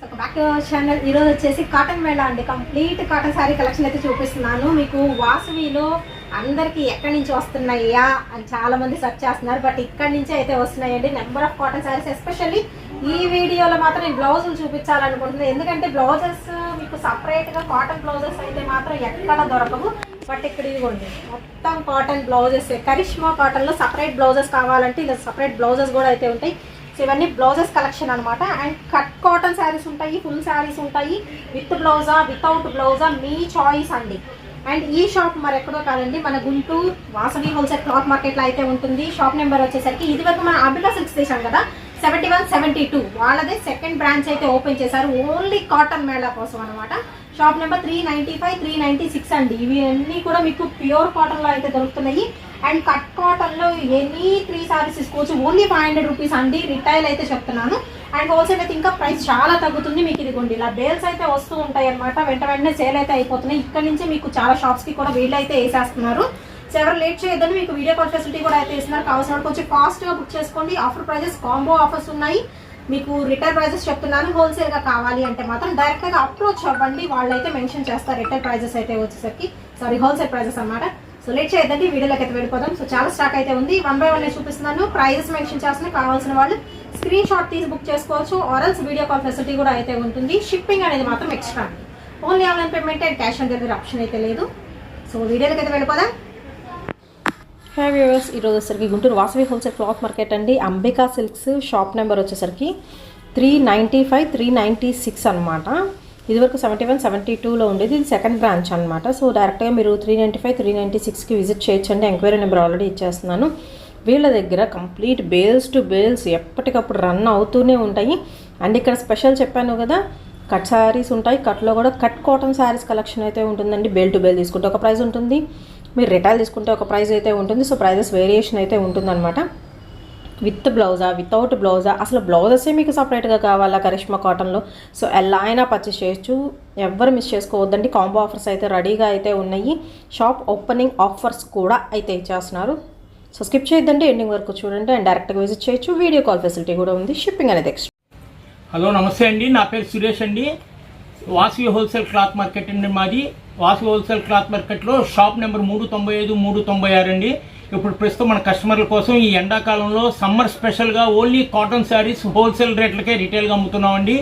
Back to our channel ఈరోజు వచ్చేసి cotton Mela అండి. కంప్లీట్ కాటన్ శారీ కలెక్షన్ అయితే చూపిస్తున్నాను. మీకు వాసవిలో అందరికి ఎక్కడి నుంచి వస్తున్నాయా అని చాలా మంది సెర్చ్ చేస్తున్నారు. బట్ ఇక్కడి నుంచి అయితే వస్తున్నాయండి. Number of cotton saris especially ఈ వీడియోలో మాత్రం నేను బ్లౌజులు చూపించాలనుకుంటున్నాను. ఎందుకంటే బ్లౌజెస్ మీకు సపరేట్గా కాటన్ బ్లౌజెస్ అయితే మాత్రం ఎక్కడ దొరకవు. బట్ ఇక్కడ ఇదిగోండి మొత్తం కాటన్ బ్లౌజెస్ కరిష్మా కాటన్లో సపరేట్ బ్లౌజెస్ కావాలంటే ఇలా సపరేట్ బ్లౌజెస్ కూడా అయితే ఉంటాయి. సో ఇవన్నీ బ్లౌజెస్ కలెక్షన్ అనమాట అండ్ కట్ కాటన్ శారీస్ ఉంటాయి ఫుల్ శారీస్ ఉంటాయి. విత్ బ్లౌజా వితౌట్ బ్లౌజా మీ చాయిస్ అండి. అండ్ ఈ షాప్ మరి ఎక్కడో కాదండి మన గుంటూరు వాసవి హోల్సేల్ క్లాత్ మార్కెట్లో అయితే ఉంటుంది. షాప్ నెంబర్ వచ్చేసరికి ఇది వరకు మనం అబిలా సిల్క్స్ చేసాం కదా సెవెంటీ వన్ సెవెంటీ టూ వాళ్ళదే సెకండ్ బ్రాంచ్ అయితే ఓపెన్ చేశారు. ఓన్లీ కాటన్ మేళా కోసం అనమాట shop number three ninety five three ninety six అండి. ఇవి అన్నీ కూడా మీకు ప్యూర్ కాటన్లో అయితే దొరుకుతున్నాయి. అండ్ కట్ కాటన్లో ఎనీ త్రీ సారీస్ తీసుకోవచ్చు. ఓన్లీ ఫైవ్ హండ్రెడ్ రూపీస్ అండి. రిటైల్ అయితే చెప్తున్నాను. అండ్ హోల్సేల్ అయితే ఇంకా ప్రైస్ చాలా తగ్గుతుంది. మీకు ఇదిగోండి ఇలా బేల్స్ అయితే వస్తూ ఉంటాయి అనమాట వెంట వెంటనే సేల్ అయితే అయిపోతున్నాయి. ఇక్కడ నుంచి మీకు చాలా షాప్స్కి కూడా వీళ్ళు అయితే వేసేస్తున్నారు. సో ఎవరు లేట్ చేయొద్దని మీకు వీడియో కాల్ ఫెసిలిటీ కూడా అయితే ఇస్తున్నారు. కావాల్సిన వాళ్ళు కొంచెం ఫాస్ట్గా బుక్ చేసుకోండి. ఆఫర్ ప్రైజెస్ కాంబో ఆఫర్స్ ఉన్నాయి. మీకు రిటైల్ ప్రైజెస్ చెప్తున్నాను. హోల్సేల్గా కావాలి అంటే మాత్రం డైరెక్ట్గా అప్రోచ్ అవ్వండి. వాళ్ళైతే మెన్షన్ చేస్తారు. రిటైల్ ప్రైజెస్ అయితే వచ్చేసరికి. సారీ హోల్సేల్ ప్రైజెస్ అనమాట సో లేట్ చేయొద్దండి వీడియోలోకి అయితే వెళ్ళిపోదాం. సో చాలా స్టాక్ అయితే ఉంది. వన్ బై వన్ నేను చూపిస్తున్నాను. ప్రైజెస్ మెన్షన్ చేస్తున్నా కావాల్సిన వాళ్ళు స్క్రీన్ షాట్ తీసి బుక్ చేసుకోవచ్చు. ఆరల్స్ వీడియో కాల్ ఫెసిలిటీ కూడా అయితే ఉంటుంది. షిప్పింగ్ అనేది మాత్రం extra only online payment and cash on delivery option అయితే లేదు. సో వీడియోలోకి అయితే వెళ్ళిపోదాం. హాయ్ వ్యూవర్స్ ఈరోజు వచ్చేసరికి Guntur Vasavi wholesale cloth market అండి. అంబికా సిల్క్స్ షాప్ నెంబర్ వచ్చేసరికి three ninety five three ninety six అనమాట ఇదివరకు సెవెంటీ వన్ సెవెంటీ టూలో ఉండేది. ఇది సెకండ్ బ్రాంచ్ అనమాట సో డైరెక్ట్గా మీరు three ninety five three ninety సిక్స్కి విజిట్ చేయొచ్చండి. ఎంక్వైరీ నెంబర్ ఆల్రెడీ ఇచ్చేస్తున్నాను. వీళ్ళ దగ్గర కంప్లీట్ బేల్స్ టు బేల్స్ ఎప్పటికప్పుడు రన్ అవుతూనే ఉంటాయి. అండ్ ఇక్కడ స్పెషల్ చెప్పాను కదా కట్ శారీస్ ఉంటాయి. కట్లో కూడా కట్ కాటన్ శారీస్ కలెక్షన్ అయితే ఉంటుందండి. బేల్ టు బేల్ తీసుకుంటే ఒక ప్రైస్ ఉంటుంది. మీరు రిటైల్ తీసుకుంటే ఒక ప్రైస్ అయితే ఉంటుంది. సో ప్రైజెస్ వేరియేషన్ అయితే ఉంటుందన్నమాట. విత్ బ్లౌజా వితౌట్ బ్లౌజా అసలు బ్లౌజెసే మీకు సపరేట్గా కావాలా కరిష్మా కాటన్లో? సో ఎలా అయినా పర్చేస్ చేయొచ్చు. ఎవ్వరు మిస్ చేసుకోవద్దండి. కాంబో ఆఫర్స్ అయితే రెడీగా అయితే ఉన్నాయి. షాప్ ఓపెనింగ్ ఆఫర్స్ కూడా అయితే ఇచ్చేస్తున్నారు. సో స్కిప్ చేయొద్దండి. ఎండింగ్ వరకు చూడండి అండ్ డైరెక్ట్గా విజిట్ చేయొచ్చు. వీడియో కాల్ ఫెసిలిటీ కూడా ఉంది. షిప్పింగ్ అనేది ఎక్స్ట్రా హలో నమస్తే అండి. నా పేరు సురేష్ అండి. వాసవి హోల్సేల్ క్లాత్ మార్కెట్ అండి మాది. వాసవి హోల్సేల్ క్లాత్ మార్కెట్లో షాప్ నెంబర్ మూడు తొంభై ఐదు మూడు తొంభై ఆరు అండి. ఇప్పుడు ప్రస్తుతం మన కస్టమర్ల కోసం ఈ ఎండాకాలంలో సమ్మర్ స్పెషల్గా ఓన్లీ కాటన్ శారీస్ హోల్సేల్ రేట్లకే రిటైల్గా అమ్ముతున్నామండి.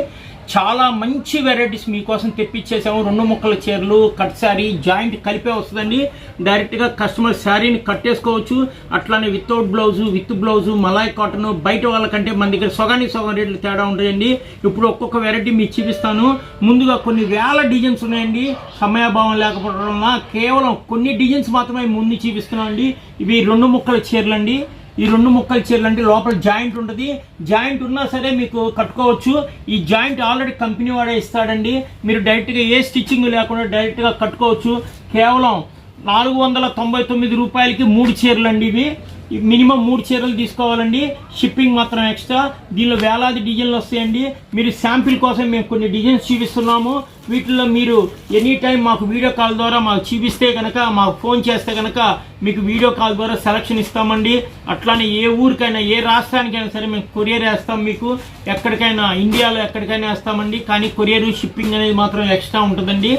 చాలా మంచి వెరైటీస్ మీకోసం తెప్పించేసాము రెండు ముక్కల చీరలు కట్ శారీ జాయింట్ కలిపే వస్తుందండి. డైరెక్ట్గా కస్టమర్ శారీని కట్టేసుకోవచ్చు అట్లానే without blouse with blouse malai cotton బయట వాళ్ళకంటే మన దగ్గర సగానికి సగం రేట్లు తేడా ఉంటాయండి. ఇప్పుడు ఒక్కొక్క వెరైటీ మీకు చూపిస్తాను. ముందుగా కొన్ని వేల డిజైన్స్ ఉన్నాయండి. సమయాభావం లేకపోవడం వల్ల కేవలం కొన్ని డిజైన్స్ మాత్రమే ముందు చూపిస్తున్నాం అండి ఇవి రెండు ముక్కల చీరలండి. ఈ రెండు ముక్కలు చీరలు అంటే లోపల జాయింట్ ఉంటుంది. జాయింట్ ఉన్నా సరే మీకు కట్టుకోవచ్చు. ఈ జాయింట్ ఆల్రెడీ కంపెనీ వాడే ఇస్తాడండి. మీరు డైరెక్ట్గా ఏ స్టిచ్చింగ్ లేకుండా డైరెక్ట్గా కట్టుకోవచ్చు. కేవలం నాలుగు వందల తొంభై తొమ్మిది రూపాయలకి మూడు చీరలు అండి ఇవి. మినిమం మూడు చీరలు తీసుకోవాలండి. షిప్పింగ్ మాత్రం ఎక్స్ట్రా దీనిలో వేలాది డిజైన్లు వస్తాయండి. మీరు శాంపిల్ కోసం మేము కొన్ని డిజైన్స్ చూపిస్తున్నాము. వీటిల్లో మీరు ఎనీ టైం మాకు వీడియో కాల్ ద్వారా మాకు చూపిస్తే కనుక మాకు ఫోన్ చేస్తే కనుక మీకు వీడియో కాల్ ద్వారా సెలక్షన్ ఇస్తామండి. అట్లానే ఏ ఊరికైనా ఏ రాష్ట్రానికైనా సరే మేము కొరియర్ వేస్తాం మీకు. ఎక్కడికైనా ఇండియాలో ఎక్కడికైనా వేస్తామండి. కానీ కొరియర్ షిప్పింగ్ అనేది మాత్రం ఎక్స్ట్రా ఉంటుందండి.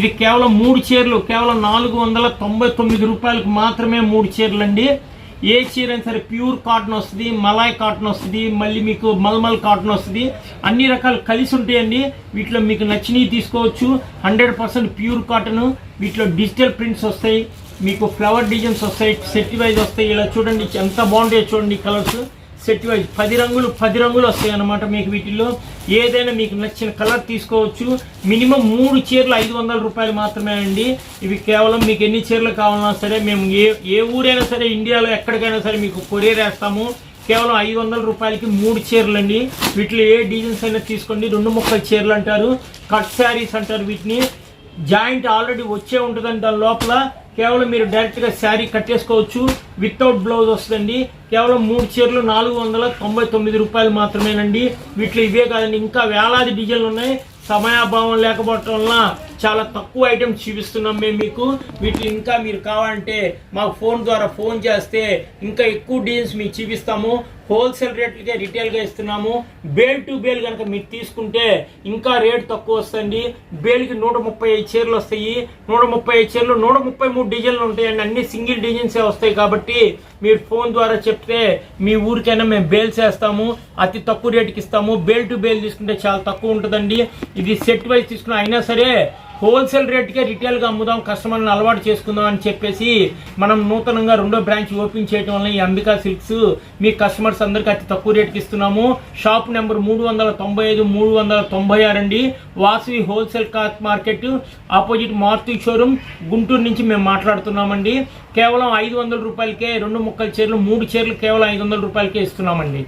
ఇది కేవలం మూడు చీరలు కేవలం నాలుగు వందల తొంభై తొమ్మిది రూపాయలకు మాత్రమే మూడు చీరలు అండి ఏ చీర అయినా సరే ప్యూర్ కాటన్ వస్తుంది మలాయ్ కాటన్ వస్తుంది మళ్ళీ మీకు మల్మల్ కాటన్ వస్తుంది. అన్ని రకాలు కలిసి ఉంటాయండి. వీటిలో మీకు నచ్చినవి తీసుకోవచ్చు. Hundred percent pure cotton. వీటిలో డిజిటల్ ప్రింట్స్ వస్తాయి. మీకు ఫ్లవర్ డిజైన్స్ వస్తాయి సెట్ వైజ్ వస్తాయి. ఇలా చూడండి ఎంత బాగుంటాయో చూడండి కలర్స్. సెట్ వైజ్ పది రంగులు పది రంగులు వస్తాయి అన్నమాట మీకు వీటిల్లో. ఏదైనా మీకు నచ్చిన కలర్ తీసుకోవచ్చు. మినిమం మూడు చీరలు ఐదు వందల రూపాయలు మాత్రమే అండి. ఇవి కేవలం మీకు ఎన్ని చీరలు కావాలన్నా సరే మేము ఏ ఏ ఊరైనా సరే ఇండియాలో ఎక్కడికైనా సరే మీకు కొరియర్ వేస్తాము. కేవలం ఐదు వందల రూపాయలకి మూడు చీరలు అండి వీటిలో ఏ డిజైన్స్ అయినా తీసుకోండి. రెండు ముక్కల చీరలు అంటారు. కట్ శారీస్ అంటారు వీటిని. జాయింట్ ఆల్రెడీ వచ్చే ఉంటుందండి దాని లోపల. కేవలం మీరు డైరెక్ట్గా శారీ కట్టేసుకోవచ్చు వితౌట్ బ్లౌజ్ వస్తుందండి. కేవలం మూడు చీరలు నాలుగు వందల తొంభై తొమ్మిది రూపాయలు మాత్రమేనండి. వీటిలో ఇవే కాదండి. ఇంకా వేలాది డిజైన్లు ఉన్నాయి. సమయాభావం లేకపోవటం వల్ల చాలా తక్కువ ఐటమ్స్ చూపిస్తున్నాం మేము మీకు. వీటిని ఇంకా మీరు కావాలంటే మాకు ఫోన్ ద్వారా ఫోన్ చేస్తే ఇంకా ఎక్కువ డిజైన్స్ మీకు చూపిస్తాము. హోల్సేల్ రేట్లకే రిటైల్గా ఇస్తున్నాము. బేల్ టు బేల్ కనుక మీరు తీసుకుంటే ఇంకా రేట్ తక్కువ వస్తుంది. బేల్కి నూట ముప్పై ఐదు చీరలు వస్తాయి. నూట ముప్పై ఐదు చీరలు నూట ముప్పై మూడు డిజైన్లు ఉంటాయండి. అన్ని సింగిల్ డిజైన్సే వస్తాయి కాబట్టి మీరు ఫోన్ ద్వారా చెప్తే మీ ఊరికైనా మేము బేల్స్ వేస్తాము అతి తక్కువ రేటుకి ఇస్తాము. బేల్ టు బేల్ తీసుకుంటే చాలా తక్కువ ఉంటుందండి. ఇది సెట్ వైజ్ తీసుకున్న అయినా సరే హోల్సేల్ రేట్కే రిటైల్గా అమ్ముదాం కస్టమర్ని అలవాటు చేసుకుందాం అని చెప్పేసి మనం నూతనంగా రెండో బ్రాంచ్ ఓపెన్ చేయడం వల్ల ఈ అంబికా సిల్క్స్ మీ కస్టమర్స్ అందరికీ అతి తక్కువ రేట్కి ఇస్తున్నాము. షాప్ నెంబర్ మూడు వందల తొంభై ఐదు మూడు వందల తొంభై ఆరు అండి. Vasavi wholesale cloth market opposite Maruti showroom Guntur నుంచి మేము మాట్లాడుతున్నామండి. కేవలం ఐదు వందల రూపాయలకే రెండు ముక్కల చీరలు మూడు చీరలు కేవలం ఐదు వందల రూపాయలకే ఇస్తున్నామండి.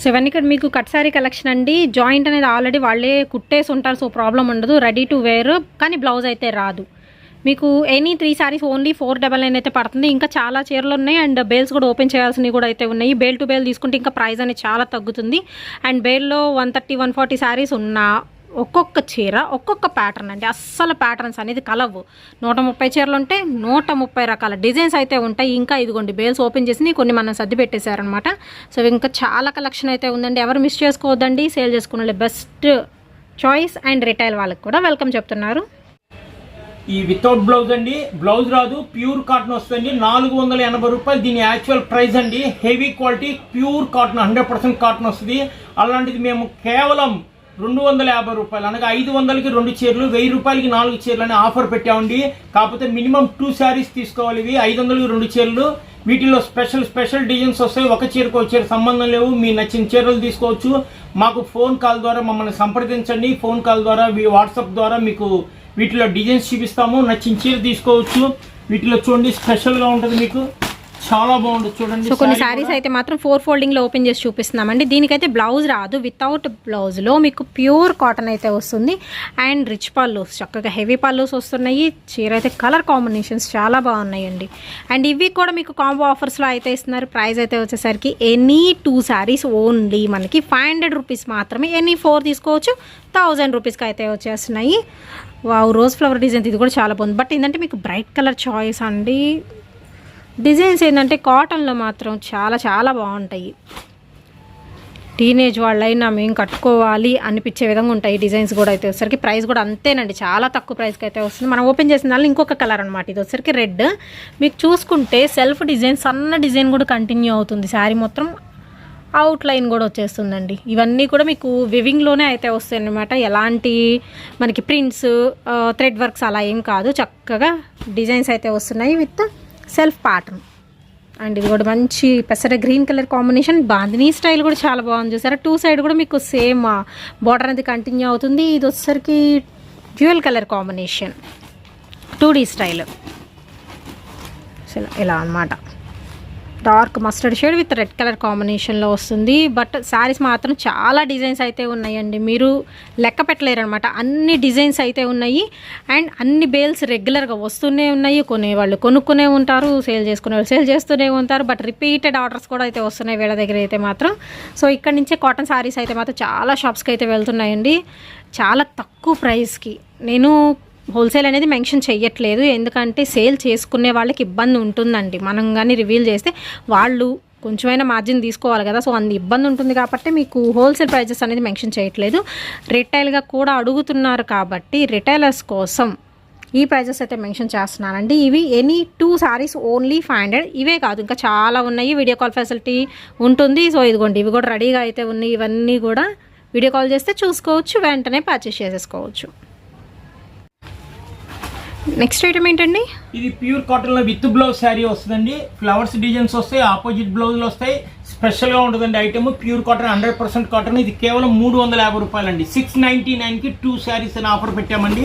సో ఇవన్నీ ఇక్కడ మీకు కట్ సారీ కలెక్షన్ అండి. జాయింట్ అనేది ఆల్రెడీ వాళ్ళే కుట్టేసి ఉంటారు సో ప్రాబ్లం ఉండదు. రెడీ టు వేర్ కానీ బ్లౌజ్ అయితే రాదు. మీకు any three saris only four double nine అయితే పడుతుంది. ఇంకా చాలా చీరలు ఉన్నాయి అండ్ బేల్స్ కూడా ఓపెన్ చేయాల్సినవి కూడా అయితే ఉన్నాయి. బేల్ టు బేల్ తీసుకుంటే ఇంకా ప్రైస్ అనేది చాలా తగ్గుతుంది. And బేల్లో one thirty one forty saris ఉన్నా ఒక్కొక్క చీర ఒక్కొక్క ప్యాటర్న్ అండి. అస్సలు ప్యాటర్న్స్ అనేది కలవు. నూట ముప్పై చీరలు ఉంటే నూట ముప్పై రకాల డిజైన్స్ అయితే ఉంటాయి. ఇంకా ఇదిగోండి బేల్స్ ఓపెన్ చేసి కొన్ని మనం సర్ది పెట్టేశారనమాట సో ఇంకా చాలా కలెక్షన్ అయితే ఉందండి. ఎవరు మిస్ చేసుకోవద్దండి. సేల్ చేసుకునే బెస్ట్ చాయిస్ అండ్ రిటైల్ వాళ్ళకి కూడా వెల్కమ్ చెప్తున్నారు. ఈ వితౌట్ బ్లౌజ్ అండి. బ్లౌజ్ రాదు ప్యూర్ కాటన్ వస్తుంది నాలుగు వందల ఎనభై రూపాయలు. దీని యాక్చువల్ ప్రైస్ అండి. Heavy quality pure cotton hundred percent cotton వస్తుంది. అలాంటిది మేము కేవలం రెండు వందల యాభై రూపాయలు. అనగా ఐదు వందలకి రెండు చీరలు వెయ్యి రూపాయలకి నాలుగు చీరలు అని ఆఫర్ పెట్టామండి. కాకపోతే మినిమం టూ శారీస్ తీసుకోవాలి. ఇవి ఐదు వందలకి రెండు చీరలు. వీటిలో స్పెషల్ స్పెషల్ డిజైన్స్ వస్తాయి. ఒక చీరకు ఒక చీర సంబంధం లేవు. మీ నచ్చిన చీరలు తీసుకోవచ్చు. మాకు ఫోన్ కాల్ ద్వారా మమ్మల్ని సంప్రదించండి. ఫోన్ కాల్ ద్వారా మీ వాట్సాప్ ద్వారా మీకు వీటిలో డిజైన్స్ చూపిస్తాము. నచ్చిన చీర తీసుకోవచ్చు. వీటిలో చూడండి స్పెషల్గా ఉంటుంది మీకు. చాలా బాగుంటుంది. చూడండి సో కొన్ని శారీస్ కూడా. అయితే మాత్రం ఫోర్ ఫోల్డింగ్లో ఓపెన్ చేసి చూపిస్తున్నామండి. దీనికైతే బ్లౌజ్ రాదు. వితౌట్ బ్లౌజ్లో మీకు ప్యూర్ కాటన్ అయితే వస్తుంది. అండ్ రిచ్ పల్లూస్ చక్కగా హెవీ పల్లూస్ వస్తున్నాయి. చీర అయితే కలర్ కాంబినేషన్స్ చాలా బాగున్నాయండి. అండ్ ఇవి కూడా మీకు కాంబో ఆఫర్స్లో అయితే ఇస్తున్నారు. ప్రైస్ అయితే వచ్చేసరికి ఎనీ టూ శారీస్ ఓన్లీ మనకి ఫైవ్ హండ్రెడ్ రూపీస్ మాత్రమే. ఎనీ ఫోర్ తీసుకోవచ్చు. థౌజండ్ రూపీస్కి అయితే వచ్చేస్తున్నాయి. వావ్ రోజ్ ఫ్లవర్ డిజైన్ ఇది కూడా చాలా బాగుంది. బట్ ఏంటంటే మీకు బ్రైట్ కలర్ చాయిస్ అండి. డిజైన్స్ ఏంటంటే కాటన్లో మాత్రం చాలా చాలా బాగుంటాయి. టీనేజ్ వాళ్ళైనా మేము కట్టుకోవాలి అనిపించే విధంగా ఉంటాయి డిజైన్స్ కూడా అయితే. వచ్చేసరికి ప్రైస్ కూడా అంతేనండి. చాలా తక్కువ ప్రైస్కి అయితే వస్తుంది. మనం ఓపెన్ చేసిన దానిలో ఇంకొక కలర్ అనమాట ఇది వచ్చేసరికి రెడ్. మీకు చూసుకుంటే సెల్ఫ్ డిజైన్ సన్న డిజైన్ కూడా కంటిన్యూ అవుతుంది. శారీ మొత్తం అవుట్ లైన్ కూడా వచ్చేస్తుందండి. ఇవన్నీ కూడా మీకు వివింగ్లోనే అయితే వస్తాయి అనమాట ఎలాంటి మనకి ప్రింట్స్ థ్రెడ్ వర్క్స్ అలా ఏం కాదు. చక్కగా డిజైన్స్ అయితే వస్తున్నాయి విత్ సెల్ఫ్ ప్యాటర్న్. అండ్ ఇది కూడా మంచి పెసర green colour combination. Bandhani style కూడా చాలా బాగుంది చూసారా? టూ సైడ్ కూడా మీకు సేమ్ బార్డర్ అనేది కంటిన్యూ అవుతుంది. ఇది వచ్చేసరికి dual colour combination. Two D style. ఇలా అన్నమాట. Dark mustard shade with red colour కాంబినేషన్లో వస్తుంది. బట్ శారీస్ మాత్రం చాలా డిజైన్స్ అయితే ఉన్నాయండి. మీరు లెక్క పెట్టలేరు అనమాట అన్ని డిజైన్స్ అయితే ఉన్నాయి. అండ్ అన్ని బేల్స్ రెగ్యులర్గా వస్తూనే ఉన్నాయి. కొనేవాళ్ళు కొనుక్కునే ఉంటారు సేల్ చేసుకునే వాళ్ళు సేల్ చేస్తూనే ఉంటారు. బట్ రిపీటెడ్ ఆర్డర్స్ కూడా అయితే వస్తున్నాయి వీళ్ళ దగ్గర అయితే మాత్రం. సో ఇక్కడ నుంచే కాటన్ శారీస్ అయితే మాత్రం చాలా షాప్స్కి అయితే వెళ్తున్నాయండి. చాలా తక్కువ ప్రైస్కి. నేను హోల్సేల్ అనేది మెన్షన్ చేయట్లేదు ఎందుకంటే సేల్ చేసుకునే వాళ్ళకి ఇబ్బంది ఉంటుందండి. మనం కానీ రివీల్ చేస్తే వాళ్ళు కొంచెమైనా మార్జిన్ తీసుకోవాలి కదా. సో అంత ఇబ్బంది ఉంటుంది కాబట్టి మీకు హోల్సేల్ ప్రైజెస్ అనేది మెన్షన్ చేయట్లేదు రిటైల్గా కూడా అడుగుతున్నారు కాబట్టి రిటైలర్స్ కోసం ఈ ప్రైజెస్ అయితే మెన్షన్ చేస్తున్నానండి. ఇవి any two saris only five hundred. ఇవే కాదు ఇంకా చాలా ఉన్నాయి. వీడియో కాల్ ఫెసిలిటీ ఉంటుంది. సో ఇదిగోండి ఇవి కూడా రెడీగా అయితే ఉన్నాయి. ఇవన్నీ కూడా వీడియో కాల్ చేస్తే చూసుకోవచ్చు వెంటనే పర్చేస్ చేసేసుకోవచ్చు. నెక్స్ట్ ఐటమ్ ఏంటండి? ఇది ప్యూర్ కాటన్లో విత్ బ్లౌజ్ శారీ వస్తుందండి. ఫ్లవర్స్ డిజైన్స్ వస్తాయి ఆపోజిట్ బ్లౌజ్లు వస్తాయి. స్పెషల్గా ఉంటుందండి item pure cotton hundred percent cotton ఇది కేవలం మూడు వందల యాభై రూపాయలండి. సిక్స్ నైన్టీ నైన్కి టూ శారీస్ అని ఆఫర్ పెట్టామండి.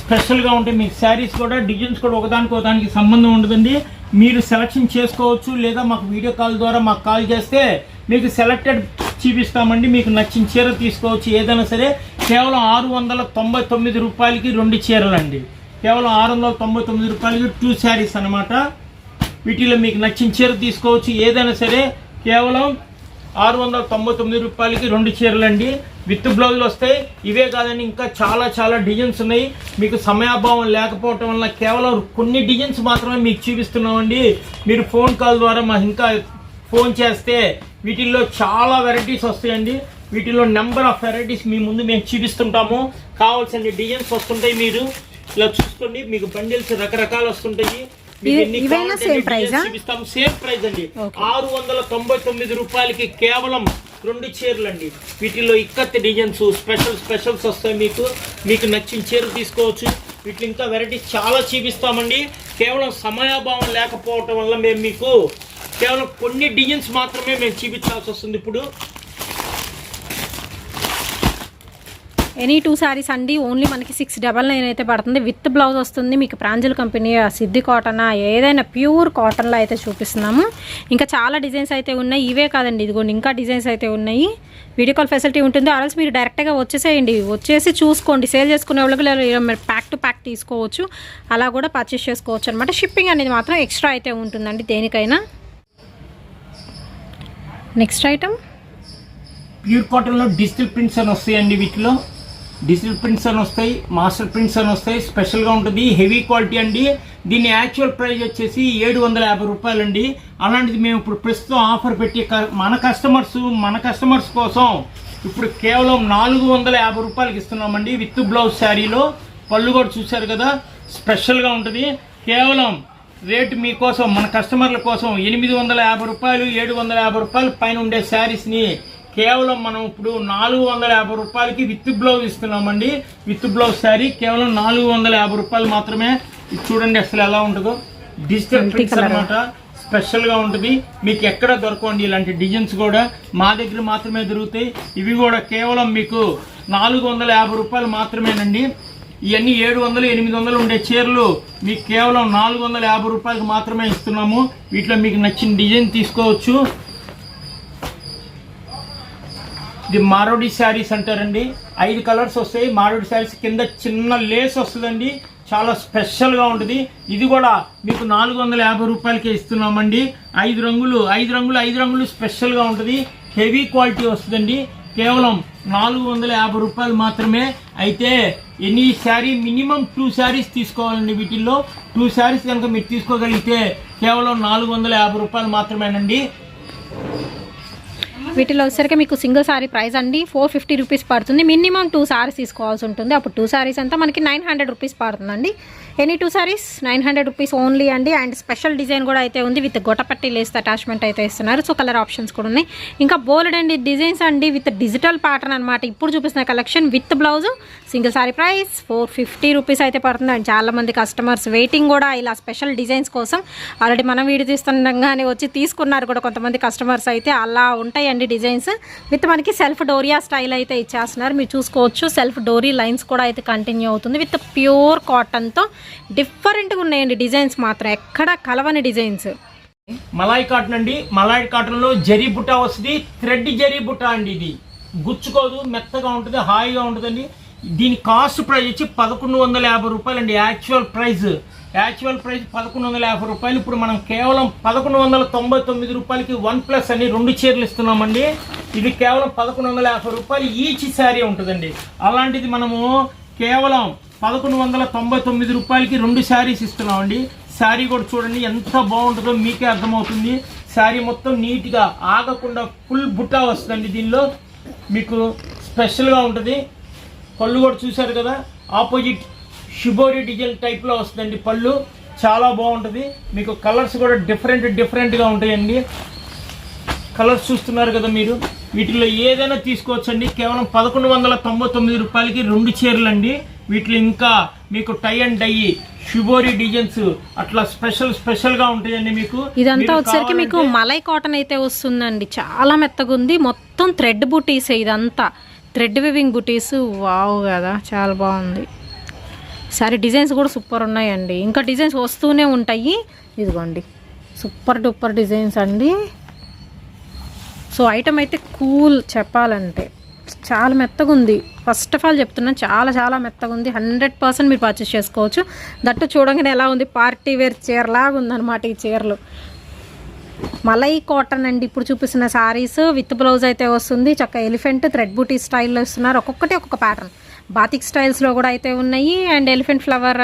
స్పెషల్గా ఉంటే ఉంటాయి మీకు శారీస్ కూడా డిజైన్స్ కూడా ఒకదానికి ఒకదానికి సంబంధం ఉండదండి మీరు సెలక్షన్ చేసుకోవచ్చు లేదా మాకు వీడియో కాల్ ద్వారా మాకు కాల్ చేస్తే మీకు సెలెక్టెడ్ చూపిస్తామండి. మీకు నచ్చిన చీర తీసుకోవచ్చు. ఏదైనా సరే కేవలం ఆరు వందల తొంభై తొమ్మిది రూపాయలకి రెండు చీరలండి. కేవలం ఆరు వందల తొంభై తొమ్మిది రూపాయలకి టూ శారీస్ అనమాట వీటిలో మీకు నచ్చిన చీర తీసుకోవచ్చు. ఏదైనా సరే కేవలం ఆరు వందల తొంభై తొమ్మిది రూపాయలకి రెండు చీరలు అండి విత్ బ్లౌజులు వస్తాయి. ఇవే కాదండి ఇంకా చాలా చాలా డిజైన్స్ ఉన్నాయి. మీకు సమయాభావం లేకపోవటం వల్ల కేవలం కొన్ని డిజైన్స్ మాత్రమే మీకు చూపిస్తున్నామండి. మీరు ఫోన్ కాల్ ద్వారా మాకు ఇంకా ఫోన్ చేస్తే వీటిల్లో చాలా వెరైటీస్ వస్తాయండి. వీటిలో నెంబర్ ఆఫ్ వెరైటీస్ మీ ముందు మేము చూపిస్తుంటాము. కావాల్సిన డిజైన్స్ వస్తుంటాయి మీరు. ఇలా చూసుకోండి మీకు బండిల్స్ రకరకాలు వస్తుంటాయి. మీకు ఇవి- ఎన్ని ఇవైనా కావాలంటే same అన్ని price ఆ? designs చూపిస్తాం. సేమ్ ప్రైస్ అండి. ఆరు వందల తొంభై తొమ్మిది రూపాయలకి కేవలం రెండు చీరలు అండి. వీటిలో ఇక్కత్తి డిజైన్స్ స్పెషల్ స్పెషల్స్ వస్తాయి మీకు. మీకు నచ్చిన చీర తీసుకోవచ్చు. వీటిలో ఇంకా వెరైటీస్ చాలా చూపిస్తామండి. కేవలం సమయాభావం లేకపోవటం వల్ల మేము మీకు కేవలం కొన్ని డిజైన్స్ మాత్రమే మేము చూపించాల్సి వస్తుంది. ఇప్పుడు ఎనీ టూ శారీస్ అండి ఓన్లీ మనకి సిక్స్ డబల్ నైన్ అయితే పడుతుంది. విత్ బ్లౌజ్ వస్తుంది. మీకు ప్రాంజల్ కంపెనీ సిద్ధి కాటన్ ఏదైనా ప్యూర్ కాటన్లో అయితే చూపిస్తున్నాము. ఇంకా చాలా డిజైన్స్ అయితే ఉన్నాయి. ఇవే కాదండి ఇదిగోండి ఇంకా డిజైన్స్ అయితే ఉన్నాయి. వీడియో కాల్ ఫెసిలిటీ ఉంటుంది. ఆల్స్ మీరు డైరెక్ట్గా వచ్చేసేయండి. వచ్చేసి చూసుకోండి. సేల్ చేసుకునే వాళ్ళకి లేదా మీరు ప్యాక్ టు ప్యాక్ తీసుకోవచ్చు. అలా కూడా పర్చేస్ చేసుకోవచ్చు అనమాట షిప్పింగ్ అనేది మాత్రం ఎక్స్ట్రా అయితే ఉంటుందండి దేనికైనా. నెక్స్ట్ ఐటమ్ ప్యూర్ కాటన్లో డిజిటల్ ప్రింట్స్ అని వస్తాయండి వీటిలో. డిజిటల్ ప్రింట్స్ అని వస్తాయి మాస్టర్ ప్రింట్స్ అని వస్తాయి. స్పెషల్గా ఉంటుంది హెవీ క్వాలిటీ అండి. దీని యాక్చువల్ ప్రైస్ వచ్చేసి ఏడు వందల యాభై రూపాయలండి. అలాంటిది మేము ఇప్పుడు ప్రస్తుతం ఆఫర్ పెట్టి క- మన కస్టమర్స్ మన కస్టమర్స్ కోసం ఇప్పుడు కేవలం నాలుగు వందల యాభై రూపాయలకి ఇస్తున్నామండి విత్ బ్లౌజ్ శారీలో. పళ్ళు కూడా చూశారు కదా స్పెషల్గా ఉంటుంది. కేవలం రేటు మీకోసం మన కస్టమర్ల కోసం ఎనిమిది వందల యాభై రూపాయలు ఏడు వందల యాభై రూపాయలు పైన ఉండే శారీస్ని కేవలం మనం ఇప్పుడు నాలుగు వందల యాభై రూపాయలకి విత్ బ్లౌజ్ ఇస్తున్నామండి. విత్ బ్లౌజ్ శారీ కేవలం నాలుగు వందల యాభై రూపాయలు మాత్రమే. చూడండి అసలు ఎలా ఉంటుందో. డిజిటల్ ప్రింట్స్ అనమాట స్పెషల్గా ఉంటుంది. మీకు ఎక్కడ దొరకండి ఇలాంటి డిజైన్స్ కూడా. మా దగ్గర మాత్రమే దొరుకుతాయి. ఇవి కూడా కేవలం మీకు నాలుగు వందల యాభై రూపాయలు మాత్రమేనండి. ఇవన్నీ ఏడు వందలు ఎనిమిది వందలు ఉండే చీరలు మీకు కేవలం నాలుగు వందల యాభై రూపాయలకు మాత్రమే ఇస్తున్నాము. వీటిలో మీకు నచ్చిన డిజైన్ తీసుకోవచ్చు. ఇది మారోడి శారీస్ అంటారండి. ఐదు కలర్స్ వస్తాయి. మారోడి శారీస్ కింద చిన్న లేస్ వస్తుందండి. చాలా స్పెషల్గా ఉంటుంది. ఇది కూడా మీకు నాలుగు వందల యాభై రూపాయలకే ఇస్తున్నామండి. ఐదు రంగులు ఐదు రంగులు ఐదు రంగులు స్పెషల్గా ఉంటుంది. హెవీ క్వాలిటీ వస్తుందండి. కేవలం నాలుగు వందల యాభై రూపాయలు మాత్రమే. అయితే any sari minimum two saris తీసుకోవాలండి వీటిల్లో. టూ శారీస్ కనుక మీరు తీసుకోగలిగితే కేవలం నాలుగు వందల యాభై రూపాయలు మాత్రమేనండి. వీటిలో వచ్చేసరికి మీకు సింగిల్ సారీ ప్రైస్ అండి. ఫోర్ ఫిఫ్టీ రూపీస్ పడుతుంది. మినిమం టూ సారీస్ తీసుకోవాల్సి ఉంటుంది. అప్పుడు టూ సారీస్ అంతా మనకి నైన్ హండ్రెడ్ రూపీస్ పడుతుందండి. Any two saris? Nine hundred rupees only అండి. అండ్ స్పెషల్ డిజైన్ కూడా అయితే ఉంది. విత్ గొట్టపట్టి లేస్ అటాచ్మెంట్ అయితే ఇస్తున్నారు. సో కలర్ ఆప్షన్స్ కూడా ఉన్నాయి. ఇంకా బోల్డ్ అండి డిజైన్స్ అండి. విత్ డిజిటల్ ప్యాటర్న్ అనమాట ఇప్పుడు చూపిస్తున్న collection with blouse. Single sari price four fifty rupees అయితే పడుతుంది. అండ్ చాలా మంది కస్టమర్స్ వెయిటింగ్ కూడా ఇలా స్పెషల్ డిజైన్స్ కోసం ఆల్రెడీ మనం వీడియో తీస్తుండగానే వచ్చి తీసుకున్నారు కూడా కొంతమంది కస్టమర్స్ అయితే. అలా ఉంటాయండి డిజైన్స్. విత్ మనకి సెల్ఫ్ డోరియా స్టైల్ అయితే ఇచ్చేస్తున్నారు. మీరు చూసుకోవచ్చు. సెల్ఫ్ డోరీ లైన్స్ కూడా అయితే కంటిన్యూ అవుతుంది. విత్ ప్యూర్ కాటన్తో డిఫరెంట్గా ఉన్నాయండి డిజైన్స్ మాత్రం. ఎక్కడ కలవని డిజైన్స్. మలాయి కాటన్ అండి. మలాయి కాటన్లో జరీ బుట్ట వస్తుంది. థ్రెడ్ జరీ బుట్ట అండి ఇది. గుచ్చుకోదు మెత్తగా ఉంటుంది హాయిగా ఉంటుందండి. దీని కాస్ట్ ప్రైస్ వచ్చి పదకొండు వందల యాభై రూపాయలు అండి. Actual price. యాక్చువల్ ప్రైస్ పదకొండు వందల యాభై రూపాయలు. ఇప్పుడు మనం కేవలం పదకొండు వందల తొంభై తొమ్మిది రూపాయలకి వన్ ప్లస్ అని రెండు చీరలు ఇస్తున్నామండి. ఇది కేవలం పదకొండు వందల యాభై రూపాయలు. ఈచ్ శారీ ఉంటుందండి. అలాంటిది మనము కేవలం పదకొండు వందల తొంభై తొమ్మిది రూపాయలకి రెండు శారీస్ ఇస్తున్నామండి. శారీ కూడా చూడండి ఎంత బాగుంటుందో మీకే అర్థమవుతుంది. శారీ మొత్తం నీట్గా ఆగకుండా ఫుల్ బుట్టా వస్తుందండి దీనిలో. మీకు స్పెషల్గా ఉంటుంది. పళ్ళు కూడా చూశారు కదా ఆపోజిట్ షిబోరి డిజైన్ టైప్లో వస్తుందండి పళ్ళు. చాలా బాగుంటుంది. మీకు కలర్స్ కూడా డిఫరెంట్ డిఫరెంట్గా ఉంటాయండి. కలర్స్ చూస్తున్నారు కదా మీరు. వీటిలో ఏదైనా తీసుకోవచ్చండి. కేవలం పదకొండు వందల తొంభై తొమ్మిది రూపాయలకి రెండు చీరలు అండి వీటిలో ఇంకా మీకు tie and dye shibori designs అట్లా స్పెషల్ స్పెషల్గా ఉంటాయండి మీకు. ఇదంతా వచ్చేసరికి మీకు మలై కాటన్ అయితే వస్తుందండి. చాలా మెత్తగా ఉంది. మొత్తం థ్రెడ్ బుటీస్ ఇదంతా. థ్రెడ్ వివింగ్ బుటీస్. వావ్ కదా చాలా బాగుంది. సరే డిజైన్స్ కూడా సూపర్ ఉన్నాయండి. ఇంకా డిజైన్స్ వస్తూనే ఉంటాయి. ఇదిగోండి. సూపర్ డూపర్ డిజైన్స్ అండి. సో ఐటమ్ అయితే కూల్ చెప్పాలంటే. చాలా మెత్తగా ఉంది ఫస్ట్ ఆఫ్ ఆల్ చెప్తున్నాను చాలా చాలా మెత్తగా ఉంది హండ్రెడ్ పర్సెంట్ మీరు పర్చేస్ చేసుకోవచ్చు. దట్టు చూడగానే ఎలా ఉంది? పార్టీ వేర్ చీరలాగా ఉందన్నమాట ఈ చీరలు మలై కాటన్ అండి. ఇప్పుడు చూపిస్తున్న శారీస్ విత్ బ్లౌజ్ అయితే వస్తుంది. చక్క ఎలిఫెంట్ థ్రెడ్ బూటీ స్టైల్లో ఇస్తున్నారు. ఒక్కొక్కటి ఒక్కొక్క ప్యాటర్న్ బాతిక్ స్టైల్స్లో కూడా అయితే ఉన్నాయి. And elephant flower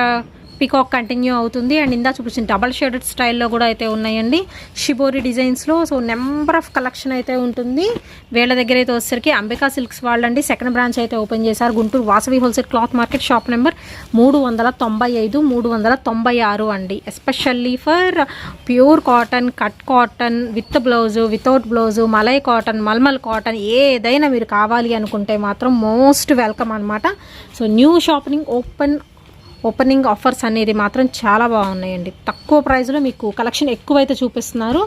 peacock continue అవుతుంది. అండ్ ఇందా చూపించిన డబల్ షేడెడ్ స్టైల్లో కూడా అయితే ఉన్నాయండి. షిబోరి డిజైన్స్లో సో నెంబర్ ఆఫ్ కలెక్షన్ అయితే ఉంటుంది. వీళ్ళ దగ్గర అయితే వచ్చేసరికి అంబికా సిల్క్స్ వాళ్ళండి. సెకండ్ బ్రాంచ్ అయితే ఓపెన్ చేశారు. Guntur Vasavi wholesale cloth market shop number మూడు వందల తొంభై ఐదు మూడు వందల తొంభై ఆరు అండి. Especially for pure cotton cut cotton with blouse without blouse malai cotton malmal cotton ఏదైనా మీరు కావాలి అనుకుంటే మాత్రం మోస్ట్ వెల్కమ్ అనమాట so new shopping open opening offers అనేది మాత్రం చాలా బాగున్నాయండి. తక్కువ ప్రైస్లో మీకు కలెక్షన్ ఎక్కువైతే చూపిస్తున్నారు.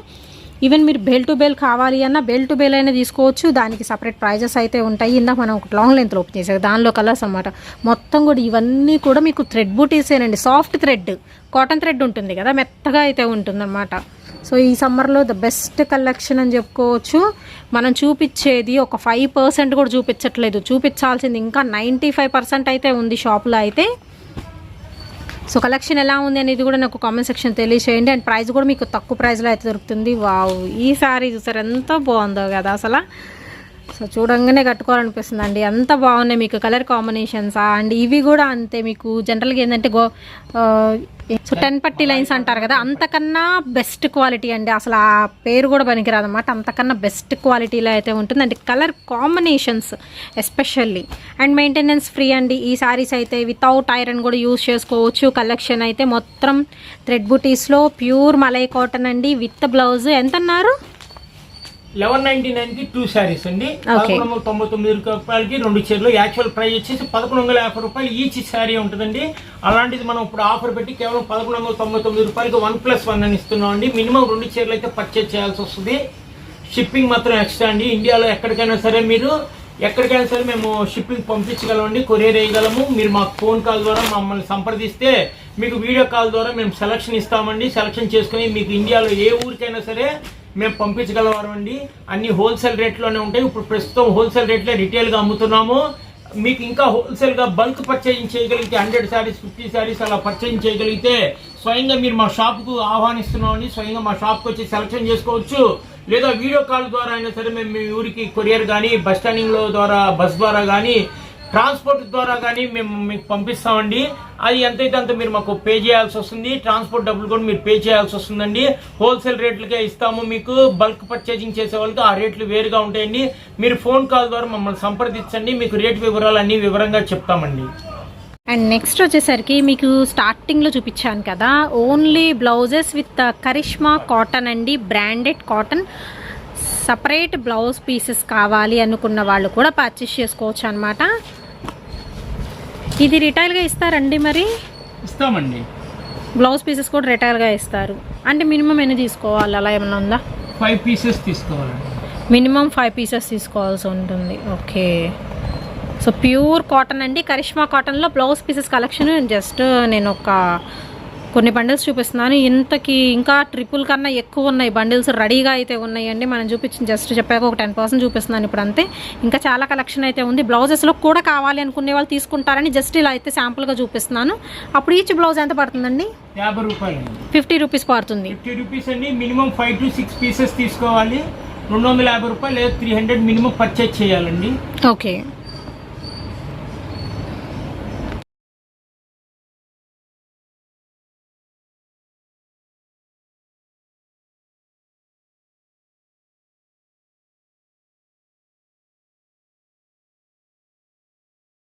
ఈవెన్ మీరు బెల్ టు బెల్ కావాలి అన్న బెల్ టు బెల్ అయినా తీసుకోవచ్చు. దానికి సపరేట్ ప్రైజెస్ అయితే ఉంటాయి. ఇందాక మనం ఒక లాంగ్ లెంత్ ఓపెన్ చేసాం దానిలో కలర్స్ అన్నమాట. మొత్తం కూడా ఇవన్నీ కూడా మీకు థ్రెడ్ బూటీసేనండి. సాఫ్ట్ థ్రెడ్ కాటన్ థ్రెడ్ ఉంటుంది కదా మెత్తగా అయితే ఉంటుందన్నమాట. సో ఈ సమ్మర్లో ద బెస్ట్ కలెక్షన్ అని చెప్పుకోవచ్చు. మనం చూపించేది ఒక ఫైవ్ పర్సెంట్ కూడా చూపించట్లేదు. చూపించాల్సింది ఇంకా నైంటీ ఫైవ్ పర్సెంట్ అయితే ఉంది షాపులో అయితే. సో కలెక్షన్ ఎలా ఉంది అనేది కూడా నాకు కామెంట్ సెక్షన్ తెలియచేయండి. అండ్ ప్రైస్ కూడా మీకు తక్కువ ప్రైస్లో అయితే దొరుకుతుంది. వావ్ ఈ సారీ చూసారు ఎంత బాగుందో కదా అసలు. సో చూడంగానే కట్టుకోవాలనిపిస్తుంది అండి అంత బాగున్నాయి మీకు కలర్ కాంబినేషన్స్. అండ్ ఇవి కూడా అంతే మీకు జనరల్గా ఏంటంటే గో సో టెన్ పట్టి లైన్స్ అంటారు కదా అంతకన్నా బెస్ట్ క్వాలిటీ అండి. అసలు ఆ పేరు కూడా పనికిరాదు అనమాట అంతకన్నా బెస్ట్ క్వాలిటీలో అయితే ఉంటుంది. And colour combinations especially and maintenance free అండి. ఈ సారీస్ అయితే వితౌట్ ఐరన్ కూడా యూజ్ చేసుకోవచ్చు. కలెక్షన్ అయితే మొత్తం థ్రెడ్ బుటీస్లో ప్యూర్ మలై కాటన్ అండి. విత్ బ్లౌజ్ ఎంత అన్నారు లెవెన్ నైన్టీ నైన్కి టూ శారీస్ అండి. పదకొండు వందల తొంభై తొమ్మిది రూపాయలకి రెండు చీరలు. యాక్చువల్ ప్రైస్ వచ్చేసి పదకొండు వందల యాభై రూపాయలు ఈచ్ శారీ ఉంటుందండి. అలాంటిది మనం ఇప్పుడు ఆఫర్ పెట్టి కేవలం పదకొండు వందల తొంభై తొమ్మిది రూపాయలకి వన్ ప్లస్ వన్ అని ఇస్తున్నాం అండి. మినిమం రెండు చీరలు అయితే పర్చేజ్ చేయాల్సి వస్తుంది. షిప్పింగ్ మాత్రం ఎక్స్ట్రా అండి. ఇండియాలో ఎక్కడికైనా సరే మీరు ఎక్కడికైనా సరే మేము షిప్పింగ్ పంపించగలమండి. కొరియర్ వేయగలము. మీరు మాకు ఫోన్ కాల్ ద్వారా మమ్మల్ని సంప్రదిస్తే మీకు వీడియో కాల్ ద్వారా మేము సెలక్షన్ ఇస్తామండి. సెలక్షన్ చేసుకుని మీకు ఇండియాలో ఏ ఊరికైనా సరే మేము పంపించగలవారు అండి అన్ని హోల్సేల్ రేట్లోనే ఉంటాయి. ఇప్పుడు ప్రస్తుతం హోల్సేల్ రేట్లే రిటైల్గా అమ్ముతున్నాము. మీకు ఇంకా హోల్సేల్గా బల్క్ పర్చేజింగ్ చేయగలిగితే హండ్రెడ్ శారీస్ ఫిఫ్టీ శారీస్ అలా పర్చేజింగ్ చేయగలిగితే స్వయంగా మీరు మా షాప్కు ఆహ్వానిస్తున్నామండి. స్వయంగా మా షాప్కి వచ్చి సెలక్షన్ చేసుకోవచ్చు. లేదా వీడియో కాల్ ద్వారా అయినా సరే మేము మీ ఊరికి కొరియర్ కానీ బస్ స్టాండింగ్లో ద్వారా బస్ ద్వారా కానీ ట్రాన్స్పోర్ట్ ద్వారా కానీ మేము మీకు పంపిస్తామండి. అది ఎంతైతే అంత మీరు మాకు పే చేయాల్సి వస్తుంది. ట్రాన్స్పోర్ట్ డబ్బులు కూడా మీరు పే చేయాల్సి వస్తుందండి. హోల్సేల్ రేట్లకే ఇస్తాము మీకు. బల్క్ పర్చేజింగ్ చేసే వాళ్ళకి ఆ రేట్లు వేరుగా ఉంటాయండి. మీరు ఫోన్ కాల్ ద్వారా మమ్మల్ని సంప్రదించండి. మీకు రేట్ వివరాలు అన్ని వివరంగా చెప్తామండి. అండ్ నెక్స్ట్ వచ్చేసరికి మీకు స్టార్టింగ్లో చూపించాను కదా. Only blouses with Karishma cotton అండి. Branded cotton separate blouse pieces కావాలి అనుకున్న వాళ్ళు కూడా పర్చేస్ చేసుకోవచ్చు అనమాట ఇది రిటైల్గా ఇస్తారండి మరి? ఇస్తామండి. బ్లౌజ్ పీసెస్ కూడా రిటైల్గా ఇస్తారు. అంటే మినిమం ఎన్ని తీసుకోవాలి? అలా ఏమైనా ఉందా? ఫైవ్ పీసెస్ తీసుకోవాలండి. మినిమం ఫైవ్ పీసెస్ తీసుకోవాల్సి ఉంటుంది. ఓకే సో ప్యూర్ కాటన్ అండి. కరిష్మా కాటన్లో బ్లౌజ్ పీసెస్ కలెక్షన్ జస్ట్ నేను ఒక కొన్ని బండిల్స్ చూపిస్తున్నాను. ఇంతకి ఇంకా ట్రిపుల్ కన్నా ఎక్కువ ఉన్నాయి. బండిల్స్ రెడీగా అయితే ఉన్నాయండి. మనం చూపించిన జస్ట్ చెప్పాక ఒక టెన్ పర్సెంట్ చూపిస్తున్నాను ఇప్పుడు అంతే. ఇంకా చాలా కలెక్షన్ అయితే ఉంది. బ్లౌజెస్లో కూడా కావాలి అనుకునే వాళ్ళు తీసుకుంటారని జస్ట్ ఇలా అయితే శాంపుల్గా చూపిస్తున్నాను. అప్పుడు ఈచ్ బ్లౌజ్ ఎంత పడుతుందండి? యాభై రూపాయలండి. ఫిఫ్టీ రూపీస్ పడుతుంది. ఫిఫ్టీ రూపీస్ అండి. Minimum five to six pieces తీసుకోవాలి. రెండు వందల యాభై రూపాయలు లేదా త్రీ హండ్రెడ్ మినిమం పర్చేజ్ చేయాలండి. ఓకే.